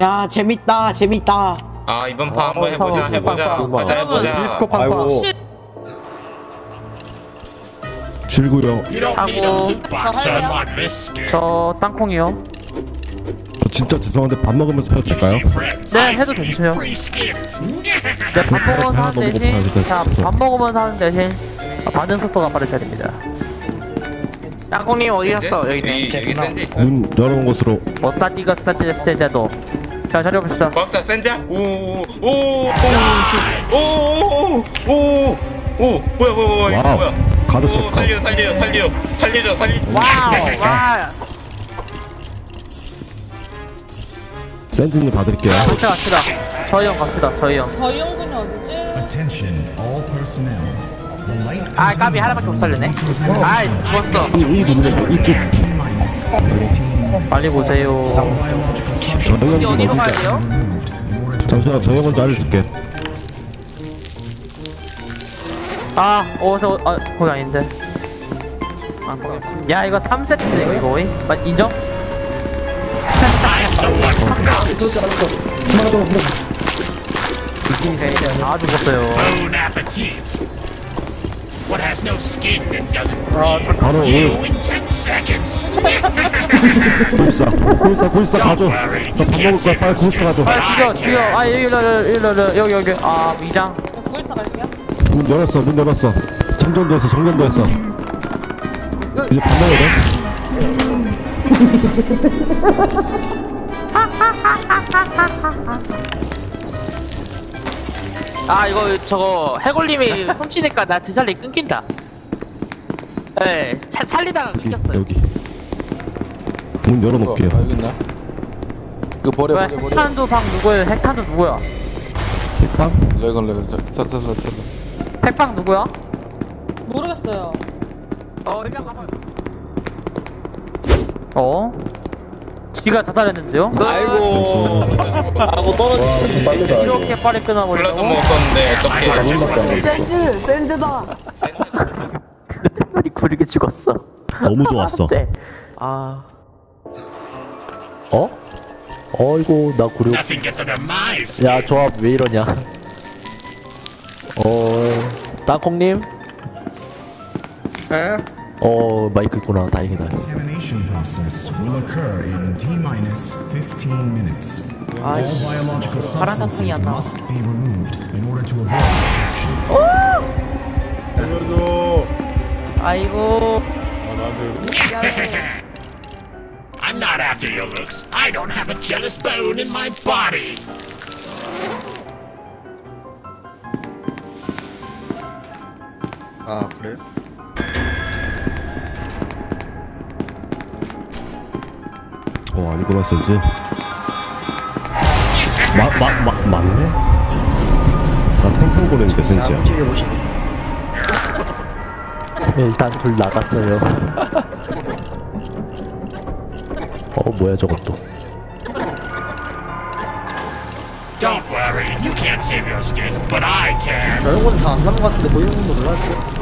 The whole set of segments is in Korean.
야 재밌다 재밌다 아 이번 판 한번 어, 해보자 어, 해보자 어, 가자 어, 해보자 디스코 팡팡 아이고. 질구요 사고. 저 땅콩이요. 저 진짜 죄송한데 밥 먹으면서 해도 될까요? 네, 해도 되세요. 네, 밥 먹으면서 하는 대신 자. 밥 먹으면서 하는 대신 반응 속도가 빠르셔야 됩니다. 땅콩님 어디 갔어? 여기 있네. 여기 있어 문 열어놓은 곳으로 뭐 스타티가 스타트 때도 자 자리 봅시다. 과학자 센즈야 오오오오오오 뭐야 뭐야 뭐야 이거 와우 뭐야 가드 오, 살려 살려 살려 살려줘 살려 와우 와. 샌드님 받을게요 갑시다 갑시다. 저희 형 갑시다. 저희 형. 저희 형군이 어디지? Attention, all personnel. 아 까비 하나밖에 못 살렸네. 아이 죽었어. 이 문제 이쪽 T-minus 15 빨리 보세요. biological substance 저 어디 형은 어디로 가야? 돼요? 잠시만 저형 먼저 알려줄게 아 어서 아 거기 아닌데. 아 거기. 야 이거 3세트인데 이거 이거? 맞 인정? 네, 다 죽었어요. Bon appetit. What has no skin and doesn't 바로 you 올 in 10 seconds? 굴사 굴사 굴사 가져 나밥 먹을 거야 빨리 굴사 가져 아 죽여 죽여. 아 일로 일로 일로 일로 여기 여기 아 위장. 저 구일사 갈게요. 문 열었어 문 열었어 정전도 했어 정전도 했어 이제 밥 먹어야 돼? 아 이거 저거 해골님이 훔치니까 나 드살리 끊긴다. 네, 사, 살리다가 여기 끊겼어요. 여기 문 열어놓을게요 아, 여기 있나? 그 버려 왜 버려 버려 핵탄두 방 누구예요? 핵탄두 누구야? 식빵? 레건 레건 자자자자 핵방 누구야? 모르겠어요. 어, 일단 가봐요. 어? 지가 자살했는데요? 아이고. 아고 떨어지고 좀 빨리다 이렇게 빨리 끊어버리고? 먹었었는데 어떡해. 센즈 센즈다. 머리 구리게 죽었어. 너무 좋았어. 네. 아. 어? 어이구 나 구려. Nothing gets under my skin. 야 조합 왜 이러냐? 어 땅콩님 어 마이크 있구나 다행이다 contamination process will occur in T-minus 15 minutes. All 아이씨 biological 파란 substances 땅콩이 안 나와. must be removed in order to avoid destruction. 아이고 I'm not after your looks. I don't have a jealous bone in my body. 아 그래? 어 아니구나 센즈 마마 마, 맞네? 나 탱탱 보냈는데 센즈야. 일단 둘 나갔어요. 어 뭐야 저것도. Don't worry, you can't save your skin, but I can. 저런 다안 남은 것 같은데 보이는 거 몰랐어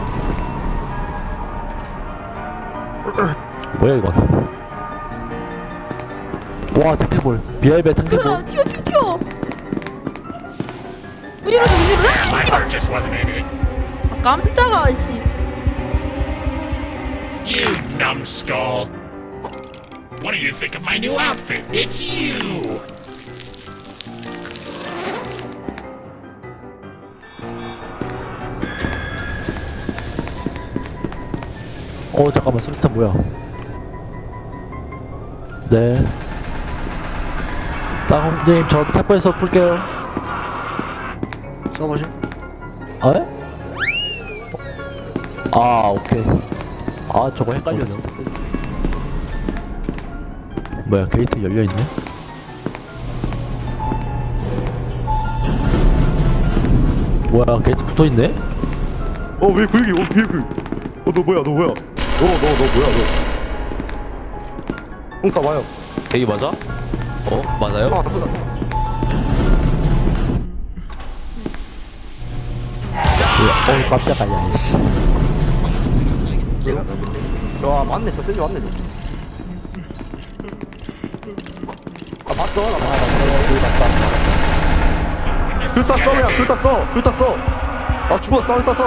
뭐야 이건 와 탱탱볼 비알베 탱탱볼 튀어 튀어 튀어. 왜 이러지 왜 이러지? My heart just wasn't in it. 깜짝아 씨. You numbskull. What do you think of my new outfit? It's you! 어 잠깐만 수류탄 뭐야 네 땅콩님 저 탭에서 풀게요. 써보죠 에? 아 오케이. 아 저거 헷갈려 진짜. 뭐야 게이트 열려있네? 뭐야 게이트 붙어있네? 어왜 그 얘기? 어왜 그 어너 뭐야 너 뭐야? 너 너 너 뭐야 너. 홍사 와요. 대기 맞아? 어? 맞아요? 아 쏘다. 어 깜짝이야 이씨. 와 맞네. 저 센지 맞네 술다 써 그냥. 술다 써. 술다 써 아 죽었어 술다 써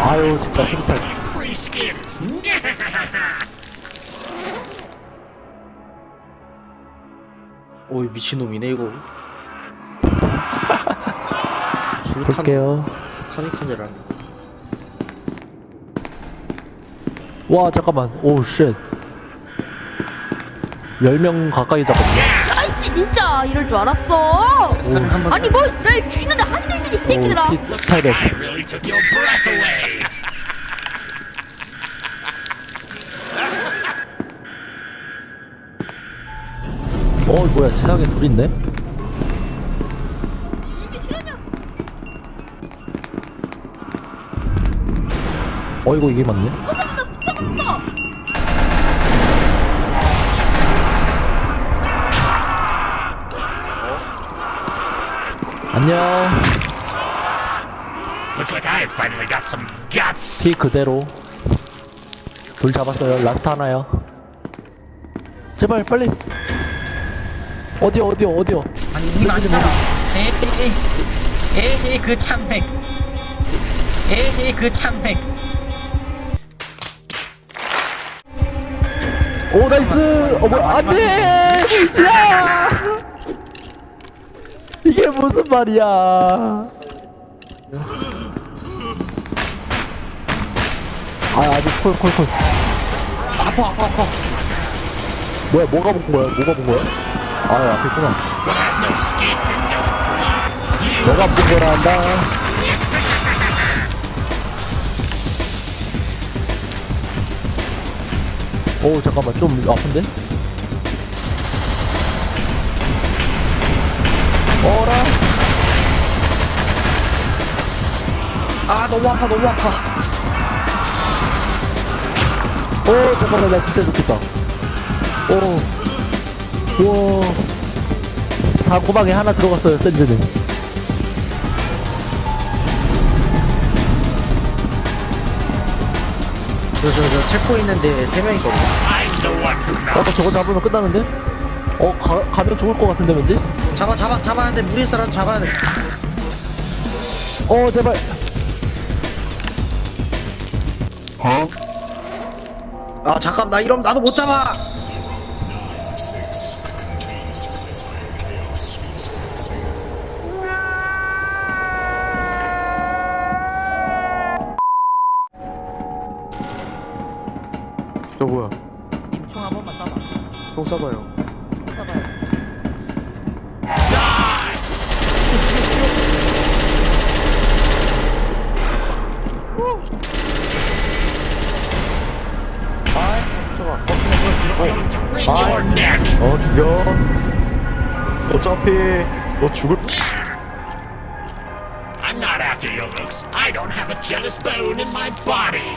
아유 진짜 수류탄 오이 미친놈이네 이거. 볼게요. 카미카제라는 와 잠깐만. 오 쉣. 10명 가까이 잡았네. 아 진짜. 이럴 줄 알았어. 아니 뭐 날 죽이는데 한이 되는 이 새끼들아. 오, 피 800 I really took your breath away. 어 뭐야 지상에 둘 있네? 어이구 이게 맞네. 안녕 Looks like I finally got some guts. 피 그대로 둘 잡았어요 라스트 하나요 제발 빨리 어디요 어디요 어디요? 아니 이 맞다 에헤이 에헤이 그 참팩 에헤이 그 참팩 오 나이스! 어 뭐야? 안돼! 야! 이게 무슨 말이야? 아 아직 콜콜콜. 아파 아파 아파. 뭐야 뭐가 본 거야? 뭐가 본 거야 아 앞에 있구나. 너가 본 거란다? 오 잠깐만 좀 아픈데? 어라? 아 너무 아파 너무 아파. 오 잠깐만 나 진짜 좋겠다. 오 우와. 사고방에 하나 들어갔어요 샌드는. 저저저 체코 있는데 세 명이거든 I'm the one who knows. 어 저거 잡으면 끝나는데? 어 가, 가면 죽을 것 같은데 왠지? 잡아 잡아 잡아야 돼. 무리 사람 잡아야 돼. 어 제발. 아 잠깐. 나 이러면 나도 못 잡아 저 뭐야? 총 한 번만 쏴봐 총 쏴봐요. 쏴봐요 Wring your neck. 어 죽여 어차피 너 죽을 I'm not after your looks. I don't have a jealous bone in my body.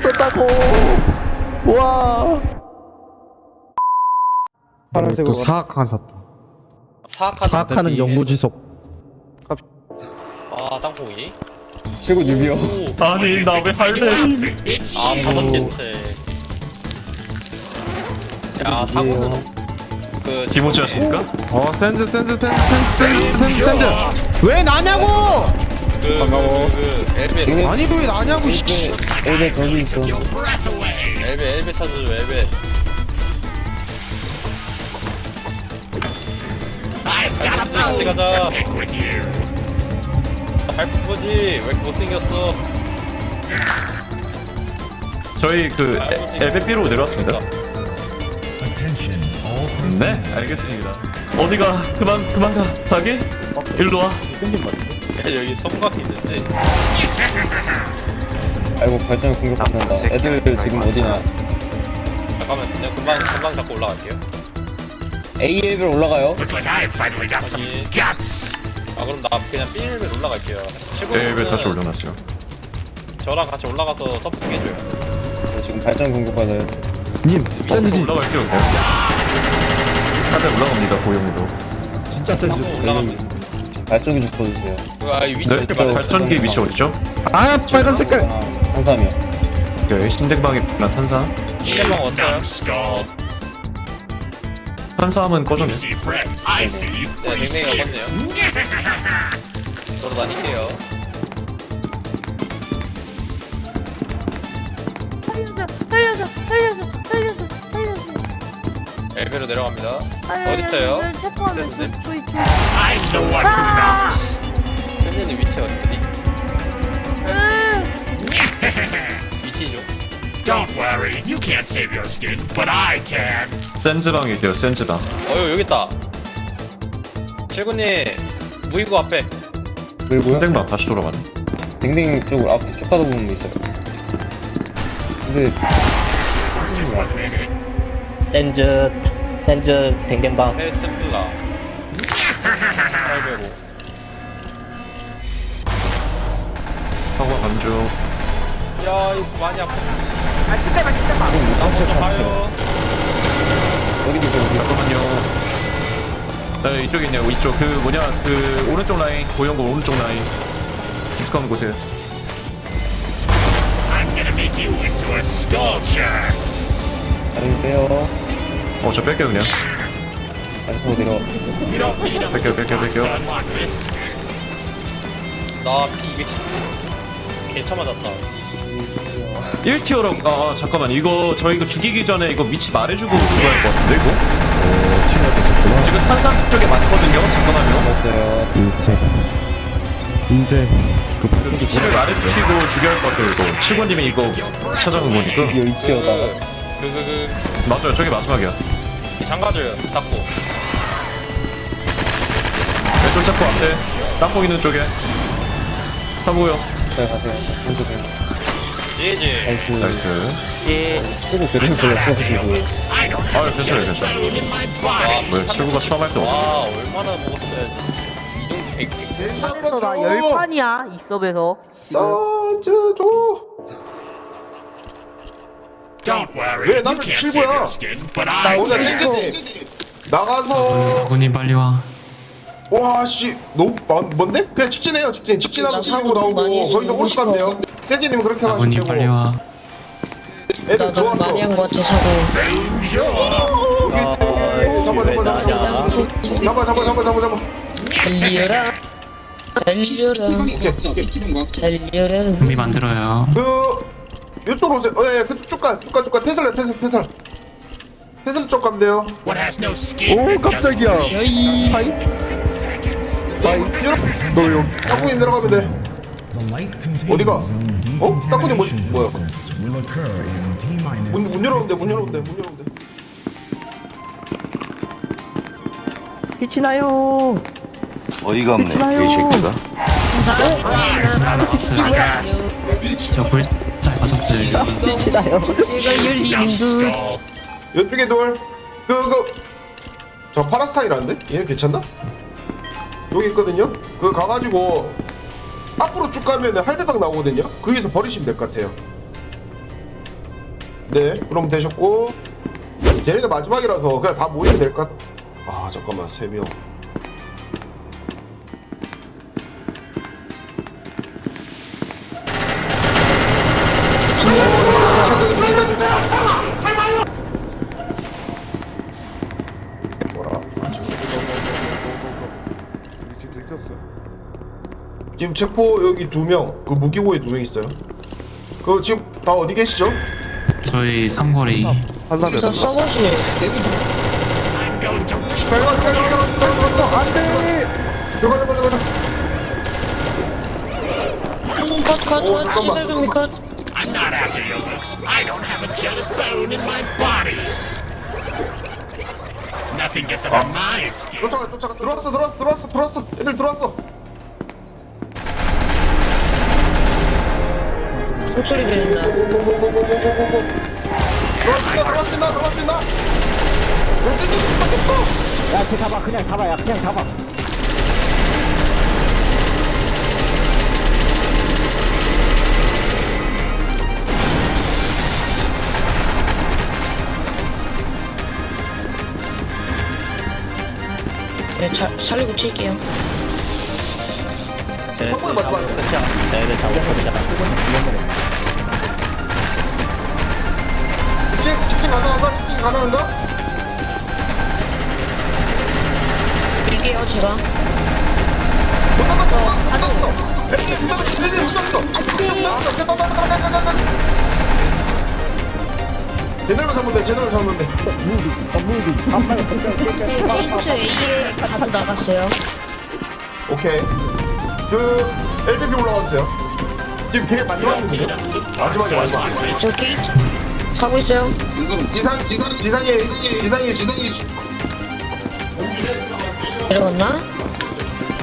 있었다고. 와. 또 사악한 사또 사악하는 영무지속. 아, 땅콩이? 최고 뉴비요. 아니, 나 왜 할래? 아. 다섯 개째. 야, 사고는 그 디모치였습니까? 어 샌드 샌드 샌드 샌드 샌드 샌드 왜 나냐고 그, 반가워. 그, 그, 엘베, 아니 왜 나냐고 씨 엘베 저기 있어. 엘베, 엘베 찾아줘, 엘베. A 같이 가자. 밟은 거지. 왜 못생겼어? 저희 그 엘베 B로 내려왔습니다. 네. 알겠습니다. 어디가? 그만 그만 가. 자기? 일로 와. 야, 여기 성곽이 있는데. 아이고 발전기 공격받는다. 애들 지금 어디나? 잠깐만, 그냥 금방, 금방 잡고 올라갈게요. A 레벨 올라가요. Looks like I finally got some guts. 아 그럼 나 그냥 B레벨 올라갈게요 최고 네, 다시 올려놨어요. 저랑 같이 올라가서 서포팅 해줘요 저 지금 발전 공격받아요. 님 샌드지 올라갈게요, 그냥. 하단 올라갑니다, 고용으로. 진짜 샌드 올라가면 발전기 좀 꺼주세요. 아 이 위치 네, 봐 발전기 위치 어디죠? 아 빨간 색깔 아, 한삼이요. 오케이, 신댕방이구나, 탄산. 신대방 왔어요. 탄산은 You 꺼졌네. see friends. I see 네 free 댕댕이가 skins. 껐네요 저도 다닐게요 살려줘 살려줘 살려줘 살려줘 엘베로 내려갑니다 어딨어요? 저희 I'm the one who knocks. 샌드님 위치 어디니? 으, 위치죠 Don't worry, you can't save your skin, but I can. 센즈방이에요, 센즈방. 어유 여기 있다 최군님 무이구 앞에 그리고요. 신댕방 다시 돌아가네. 댕댕이 쪽으로 앞에 쭉 가다 보면 있어요. 근데 Just wasn't in it. 센즈 센즈 댕댕방 헬스플라 805 사과 반주. 야 이거 많이 아파 지금 먼저 가요 어디 계세요? 어디? 잠깐만요. 네, 이쪽에 있네요. 이쪽 그 뭐냐 그 오른쪽 라인 고용고 오른쪽 라인 깊숙한 곳에 I'm gonna make you into a sculpture. 다리 빼요. 어 저 뺄게요 그냥. 다리 서로 내려. 뺄게요 뺄게요 뺄게요. 나 P210 개차 맞았다. 1티어로 아 잠깐만. 이거 저희 이거 죽이기 전에 이거 위치 말해주고 죽어야 할 것 같은데 이거? 지금 탄산 쪽에 맞거든요? 잠깐만요. 왔어요. 이제. 이제. 그 위치를 말해주시고 죽여야 할 것 같아요 이거. 칠권님이 이거 찾아온 거니까. 이거 이치어다가. 그그그 맞아요. 저게 마지막이야. 장가줘요 닦고. 왼쪽 잡고 앞에 땅콩 있는 쪽에. 사보요. 잘 가세요. 먼저 가요. 예지. 나이스. 나이스. 예. 최고 그림 have 아유 a 괜찮아요 괜찮아요. 뭐야 칠구가 처음 할때 와 얼마나 먹었어야지 이 정도 100, 100 섭에서 나 열판이야 이 섭에서. Don't 왜 나는 친구야? 나 혼자 땡겼지. 어. 나가서 사군님 빨리 와. 와씨 너무 많- 뭔데? 그냥 직진해요 직진 직진하고 나 끌리고 사고 많이 나오고 거의 다 해주고 홀수 싶어. 가면 돼요 세진님 그렇게 하시면 사군님 빨리 와. 애들 나도 많이 한 것 같아 사고. 어, 잠깐만 잡아 잡아 잡아 잡아 잡아 달려라 달려라 달려라. 준비 만들어요. 그 이쪽으로 오세요. 어예 그쪽 쭉가쭉가쭉가. 테슬라 테슬라 테슬라. 테슬라 쪽 가면 돼요. What has no skin? 오 but 깜짝이야. 하이. 바이. 너요. 땅콩이 내려가면 돼. 어디가? 어? 땅콩이 뭐, 뭐야? 문, 문 열어온대 문 열어온대 문 열어온대 빛이 나요? 어이가 없네 개새끼가. 저 불사 맞았어요 빛이 나요 제가 열리는 듯 Numbskull. 이쪽에 돌그그저 파라스타이라는데? 얘는 괜찮나? 여기 있거든요? 그 가가지고 앞으로 쭉 가면 할대박 나오거든요? 거기서 버리시면 될 것 같아요 네 그럼 되셨고 얘네들 마지막이라서 그냥 다 모이면 될 것 같... 아 잠깐만 3명 지금 체포 여기 두 명, 그 무기고에 두 명 있어요. 그 지금 다 어디 계시죠? 저희 삼거리 I'm going to 빨간 빨간 빨간 빨간 빨간 안돼. 들어가자 가자 가자. 컷컷컷 시발 좀비 컷 have a jealous bone in my body. Nothing gets under my skin. 쫓아가 쫓아가 들어왔어 들어왔어 들어왔어 들어왔어 애들 들어왔어. 목소리 들린다 들어왔습니다 들어왔습니다 들어왔습니다. 내 새끼 밖에 없어. 야 걔 잡아 그냥 잡아 야 그냥 잡아 네, 자, 살리고 칠게요. 번에 말고. 직진 직진 가능한가? 직진 가능한가? 밀게요, 제가. 못 닫았어, 못 닫았어, 못 닫았어. 에이, 못 닫았어, 에이, 못 닫았어. 못 닫았어, 못 닫았어. 제대로 잡으면 돼, 제대로 잡으면 돼. 네, 게이트 A에 가도 나갔어요. 오케이. 그 LTP 올라가도 돼요. 지금 되게 마지막이거든요. 마지막이 마지막. 저 게이트 하고 있어요. 지상 지상에 지상에 지상에 내려갔나?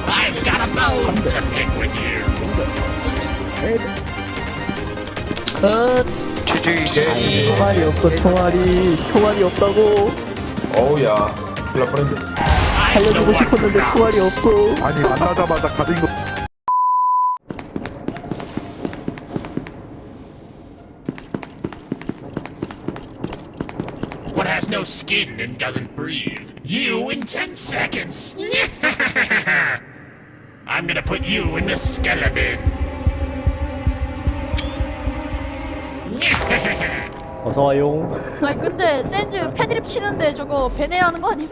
I've got a bone to pick with you. 굿. 오케이. 총알이 없어 총알이 총알이 없다고 어우야. 큰일 날 뻔했네. 살려주고 싶었는데 총알이 없어 아니 만나자마자 가진 거 What has no skin and doesn't breathe? You in 10 seconds. I'm gonna put you in the skeleton. 어서와용 아니, 근데 샌즈 패드립 치는데 저거 배내야 하는 거 아님?